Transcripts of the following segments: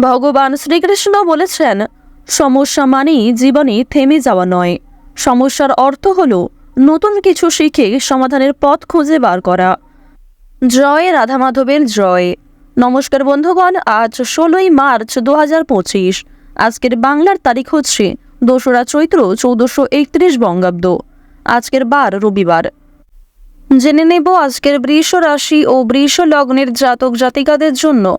ভগবান শ্রীকৃষ্ণ বলেছেন, সমস্যা মানেই জীবনে থেমে যাওয়া নয়। সমস্যার অর্থ হল নতুন কিছু শিখে সমাধানের পথ খুঁজে বার করা। জয় রাধা মাধবের জয়। নমস্কার বন্ধুগণ, আজ ষোলোই মার্চ দু হাজার পঁচিশ। আজকের বাংলার তারিখ হচ্ছে দোসরা চৈত্র চৌদ্দশো একত্রিশ বঙ্গাব্দ। আজকের বার রবিবার। জেনে নেব আজকের বৃষ রাশি ও বৃষ লগ্নের জাতক জাতিকাদের জন্য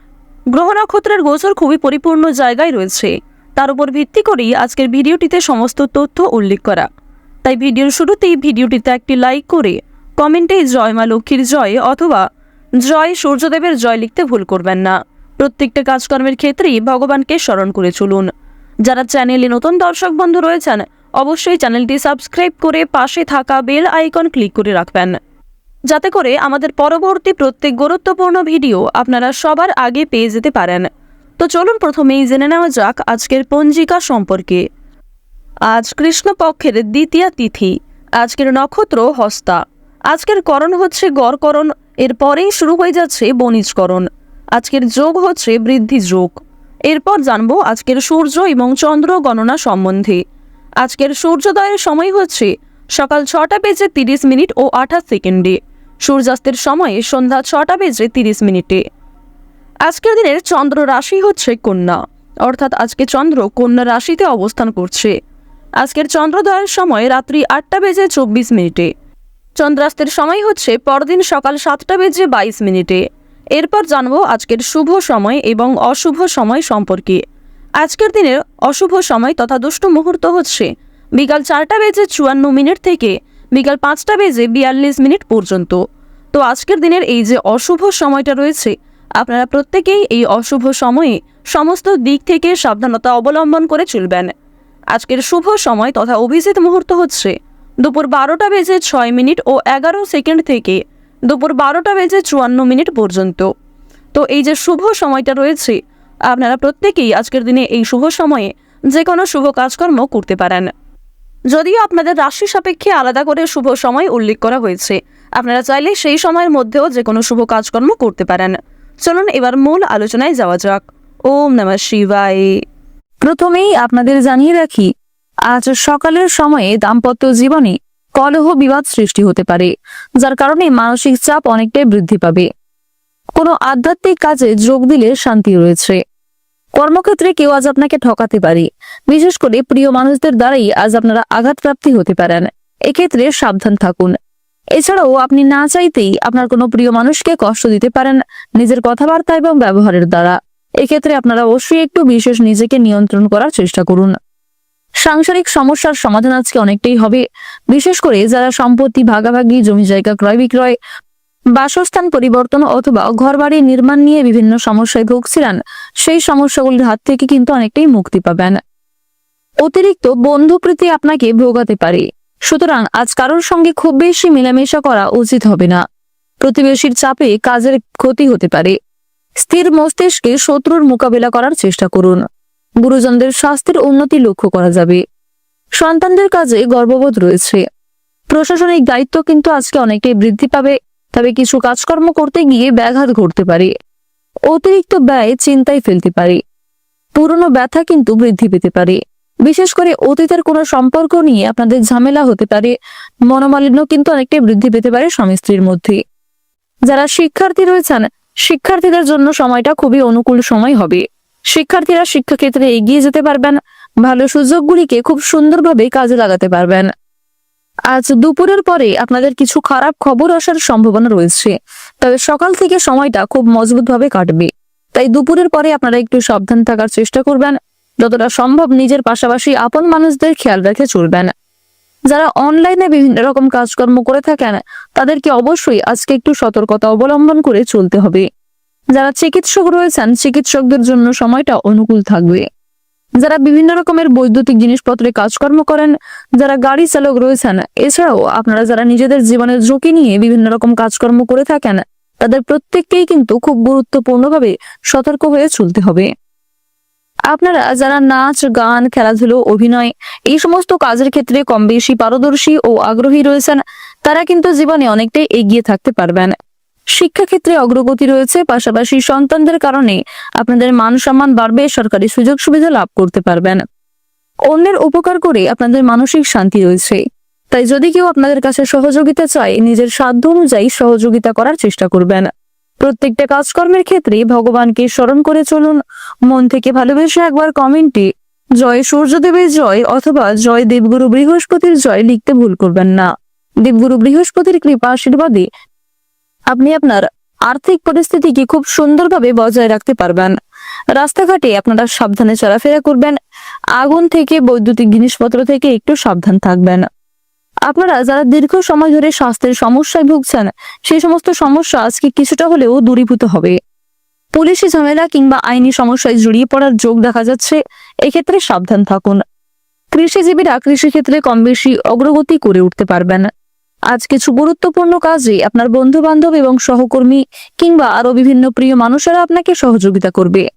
গ্রহ নক্ষত্রের গোচর খুবই পরিপূর্ণ জায়গায় রয়েছে। তার উপর ভিত্তি করেই আজকের ভিডিওটিতে সমস্ত তথ্য উল্লেখ করা। তাই ভিডিওর শুরুতেই ভিডিওটিতে একটি লাইক করে কমেন্টে জয় মা লক্ষ্মীর জয় অথবা জয় সূর্যদেবের জয় লিখতে ভুল করবেন না। প্রত্যেকটা কাজকর্মের ক্ষেত্রেই ভগবানকে স্মরণ করে চলুন। যারা চ্যানেলে নতুন দর্শক বন্ধু রয়েছেন, অবশ্যই চ্যানেলটি সাবস্ক্রাইব করে পাশে থাকা বেল আইকন ক্লিক করে রাখবেন। যাতে করে আমাদের পরবর্তী প্রত্যেক গুরুত্বপূর্ণ ভিডিও আপনারা সবার আগে পেয়ে যেতে পারেন। তো চলুন প্রথমেই জেনে নেওয়া যাক আজকের পঞ্জিকা সম্পর্কে। আজ কৃষ্ণপক্ষের দ্বিতীয় তিথি, আজকের নক্ষত্র হস্তা। আজকের করণ হচ্ছে গড়করণ এরপরেই শুরু হয়ে যাচ্ছে বণিজকরণ। আজকের যোগ হচ্ছে বৃদ্ধি যোগ। এরপর জানব আজকের সূর্য এবং চন্দ্র গণনা সম্বন্ধে। আজকের সূর্যোদয়ের সময় হচ্ছে সকাল ছটা বেজে তিরিশ মিনিট ও আঠাশ সেকেন্ডে। সূর্যাস্তের সময়ে সন্ধ্যা ছটা বেজে তিরিশ মিনিটে। আজকের দিনের চন্দ্র রাশি হচ্ছে কন্যা। অর্থাৎ আজকে চন্দ্র কন্যা রাশিতে অবস্থান করছে। আজকের চন্দ্রোদয়ের সময় রাত্রি আটটা বেজে চব্বিশ মিনিটে। চন্দ্রাস্তের সময় হচ্ছে পরদিন সকাল সাতটা বেজে বাইশ মিনিটে। এরপর জানব আজকের শুভ সময় এবং অশুভ সময় সম্পর্কে। আজকের দিনের অশুভ সময় তথা দুষ্ট মুহূর্ত হচ্ছে বিকাল চারটা বেজে চুয়ান্ন মিনিট থেকে বিকাল পাঁচটা বেজে বিয়াল্লিশ মিনিট পর্যন্ত। তো আজকের দিনের এই যে অশুভ সময়টা রয়েছে, আপনারা প্রত্যেকেই এই অশুভ সময়ে সমস্ত দিক থেকে সাবধানতা অবলম্বন করে চলবেন। আজকের শুভ সময় তথা অভিজিৎ মুহূর্ত হচ্ছে দুপুর বারোটা বেজে ছয় মিনিট ও এগারো সেকেন্ড থেকে দুপুর বারোটা বেজে চুয়ান্ন মিনিট পর্যন্ত। তো এই যে শুভ সময়টা রয়েছে, আপনারা প্রত্যেকেই আজকের দিনে এই শুভ সময়ে যে কোনো শুভ কাজকর্ম করতে পারেন। যদিও আপনাদের রাশি সাপেক্ষে আলাদা করে শুভ সময় উল্লেখ করা হয়েছে। আপনারা চাইলে সেই সময়ের মধ্যেও যে কোনো শুভ কাজকর্ম করতে পারেন। চলুন এবার মূল আলোচনায় যাওয়া যাক। ওম নমঃ শিবায়। প্রথমেই আপনাদের জানিয়ে রাখি, আজ সকালের সময়ে দাম্পত্য জীবনে কলহ বিবাদ সৃষ্টি হতে পারে, যার কারণে মানসিক চাপ অনেকটাই বৃদ্ধি পাবে। কোনো আধ্যাত্মিক কাজে যোগ দিলে শান্তি রয়েছে। কর্মক্ষেত্রে কেউ আজ আপনাকে ঠকাতে পারে। বিশেষ করে প্রিয় মানুষদের দ্বারাই আজ আপনারা আঘাতপ্রাপ্তি হতে পারেন। এক্ষেত্রে সাবধান থাকুন। এছাড়াও আপনি না চাইতেই আপনার কোনো প্রিয় মানুষকে কষ্ট দিতে পারেন নিজের কথাবার্তা এবং ব্যবহারের দ্বারা। এক্ষেত্রে আপনারা অবশ্যই একটু বিশেষ নিজেকে নিয়ন্ত্রণ করার চেষ্টা করুন। সাংসারিক সমস্যার সমাধান আজকে অনেকটাই হবে। বিশেষ করে যারা সম্পত্তি ভাগাভাগি, জমি জায়গা ক্রয় বিক্রয় বাসস্থান পরিবর্তন অথবা ঘরবাড়ি নির্মাণ নিয়ে বিভিন্ন সমস্যায় ভুগছিলেন। সেই সমস্যাগুলির হাত থেকে কিন্তু অনেকটাই মুক্তি পাবেন। অতিরিক্ত বন্ধুপ্রীতি আপনাকে ভোগাতে পারে। সুতরাং আজ কারোর সঙ্গে খুব বেশি মেলামেশা করা উচিত হবে না। প্রতিবেশীর চাপে কাজের ক্ষতি হতে পারে। স্থির মস্তিষ্কে শত্রুর মোকাবিলা করার চেষ্টা করুন। গুরুজনদের স্বাস্থ্যের উন্নতি লক্ষ্য করা যাবে। সন্তানদের কাজে গর্ববোধ রয়েছে। প্রশাসনিক দায়িত্ব কিন্তু আজকে অনেকটাই বৃদ্ধি পাবে। তবে কিছু কাজকর্ম করতে গিয়ে ব্যাঘাত ঘটতে পারে। অতিরিক্ত ব্যয় চিন্তায় ফেলতে পারে। পুরনো ব্যথা কিন্তু বৃদ্ধি পেতে পারে। বিশেষ করে অতীতের কোনো সম্পর্ক নিয়ে আপনাদের ঝামেলা হতে পারে। মনোমালিন্য কিন্তু অনেকটাই বৃদ্ধি পেতে পারে স্বামী স্ত্রীর মধ্যে। যারা শিক্ষার্থী রয়েছেন, শিক্ষার্থীদের জন্য সময়টা খুবই অনুকূল সময় হবে। শিক্ষার্থীরা শিক্ষাক্ষেত্রে এগিয়ে যেতে পারবেন, ভালো সুযোগগুলিকে খুব সুন্দরভাবে কাজে লাগাতে পারবেন। আজ দুপুরের পরে আপনাদের কিছু খারাপ খবর আসার সম্ভাবনা রয়েছে। তবে সকাল থেকে সময়টা খুব মজবুতভাবে কাটবে। তাই দুপুরের পরে আপনারা একটু সাবধান থাকার চেষ্টা করবেন। যতটা সম্ভব নিজের পাশাপাশি আপন মানুষদের খেয়াল রেখে চলবেন। যারা অনলাইনে বিভিন্ন রকম কাজকর্ম করে থাকেন, তাদেরকে অবশ্যই আজকে একটু সতর্কতা অবলম্বন করে চলতে হবে। যারা চিকিৎসক রয়েছেন, চিকিৎসকদের জন্য সময়টা অনুকূল থাকবে। যারা বিভিন্ন রকমের বৈদ্যুতিক জিনিসপত্রে কাজকর্ম করেন, যারা গাড়ি চালক রয়েছেন, এছাড়াও আপনারা যারা নিজেদের জীবনের ঝুঁকি নিয়ে বিভিন্ন রকম কাজকর্ম করে থাকেন, তাদের প্রত্যেককেই কিন্তু খুব গুরুত্বপূর্ণভাবে সতর্ক হয়ে চলতে হবে। আপনারা যারা নাচ, গান, খেলাধুলো, অভিনয়, এই সমস্ত কাজের ক্ষেত্রে কম বেশি পারদর্শী ও আগ্রহী রয়েছেন, তারা কিন্তু জীবনে অনেকটাই এগিয়ে থাকতে পারবেন। শিক্ষাক্ষেত্রে অগ্রগতি রয়েছে, পাশাপাশি সন্তানদের কারণে আপনাদের মান সম্মান বাড়বে, সরকারি সুযোগ সুবিধা লাভ করতে পারবেন। অন্যের উপকার করে আপনাদের মানসিক শান্তি রয়েছে। তাই যদি কেউ আপনাদের কাছে সহযোগিতা চায়, নিজের সাধ্য অনুযায়ী সহযোগিতা করার চেষ্টা করবেন। প্রত্যেকটা কাজকর্মের ক্ষেত্রে ভগবানকে স্মরণ করে চলুন। মন থেকে ভালোবেসে একবার কমেন্টে জয় সূর্যদেবের জয় অথবা জয় দেবগুরু বৃহস্পতির জয় লিখতে ভুল করবেন না। দেবগুরু বৃহস্পতির কৃপা আশীর্বাদে আপনি আপনার আর্থিক পরিস্থিতিকে খুব সুন্দরভাবে বজায় রাখতে পারবেন। রাস্তাঘাটে আপনারা সাবধানে চলাফেরা করবেন। আগুন থেকে, বৈদ্যুতিক জিনিসপত্র থেকে একটু সাবধান থাকবেন। আপনারা যারা দীর্ঘ সময় ধরে স্বাস্থ্যের সমস্যায় ভুগছেন, সেই সমস্ত সমস্যা আজকে কিছুটা হলেও দূরীভূত হবে। পুলিশি ঝামেলা কিংবা আইনি সমস্যায় জড়িয়ে পড়ার যোগ দেখা যাচ্ছে। এক্ষেত্রে সাবধান থাকুন। কৃষিজীবীরা কৃষিক্ষেত্রে কম বেশি অগ্রগতি করে উঠতে পারবেন। আজ কিছু গুরুত্বপূর্ণ কাজে আপনার বন্ধু বান্ধব এবং সহকর্মী কিংবা আরও বিভিন্ন প্রিয় মানুষেরা আপনাকে সহযোগিতা করবে।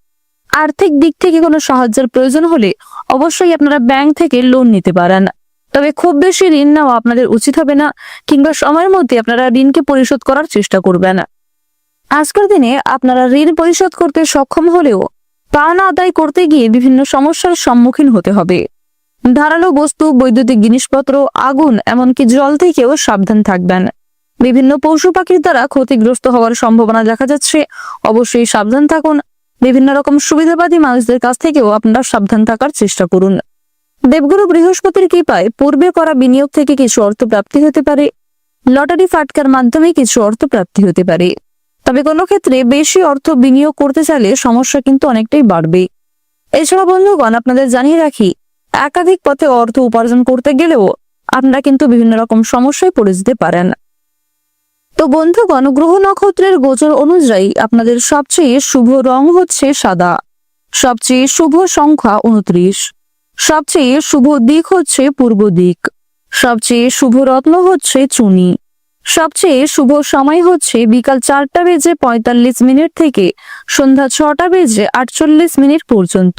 আর্থিক দিক থেকে কোনো সাহায্যের প্রয়োজন হলে অবশ্যই আপনারা ব্যাংক থেকে লোন নিতে পারেন। তবে খুব বেশি ঋণ নেওয়া আপনাদের উচিত হবে না কিংবা সময়ের মধ্যে আপনারা ঋণকে পরিশোধ করার চেষ্টা করবেন। আজকের দিনে আপনারা ঋণ পরিশোধ করতে সক্ষম হলেও পাওনা আদায় করতে গিয়ে বিভিন্ন সমস্যার সম্মুখীন হতে হবে। ধারালো বস্তু, বৈদ্যুতিক জিনিসপত্র, আগুন, এমনকি জল থেকেও সাবধান থাকবেন। বিভিন্ন পশু পাখির দ্বারা ক্ষতিগ্রস্ত হওয়ার সম্ভাবনা দেখা যাচ্ছে। অবশ্যই সাবধান থাকুন। বিভিন্ন রকম সুবিধাবাদী মানুষদের কাছ থেকেও আপনারা সাবধান থাকার চেষ্টা করুন। দেবগুরু বৃহস্পতির কৃপায় পূর্বে করা বিনিয়োগ থেকে কিছু অর্থ প্রাপ্তি হতে পারে। লটারি ফাটকার মাধ্যমে কিছু অর্থ প্রাপ্তি হতে পারে। তবে কোনো ক্ষেত্রে বেশি অর্থ বিনিয়োগ করতে চাইলে সমস্যা কিন্তু অনেকটাই বাড়বে। এছাড়া বন্ধুগণ, আপনাদের জানিয়ে রাখি একাধিক পথে অর্থ উপার্জন করতে গেলেও আপনারা কিন্তু বিভিন্ন রকম সমস্যায় পড়ে যেতে পারেন। তো বন্ধুগণ, গ্রহ নক্ষত্রের গোচর অনুযায়ী আপনাদের সবচেয়ে শুভ রং হচ্ছে সাদা। সবচেয়ে শুভ সংখ্যা উনত্রিশ। সবচেয়ে শুভ দিক হচ্ছে পূর্ব দিক। সবচেয়ে শুভ রত্ন হচ্ছে চুনি। সবচেয়ে শুভ সময় হচ্ছে বিকাল চারটা বেজে পঁয়তাল্লিশ মিনিট থেকে সন্ধ্যা ছটা বেজে আটচল্লিশ মিনিট পর্যন্ত।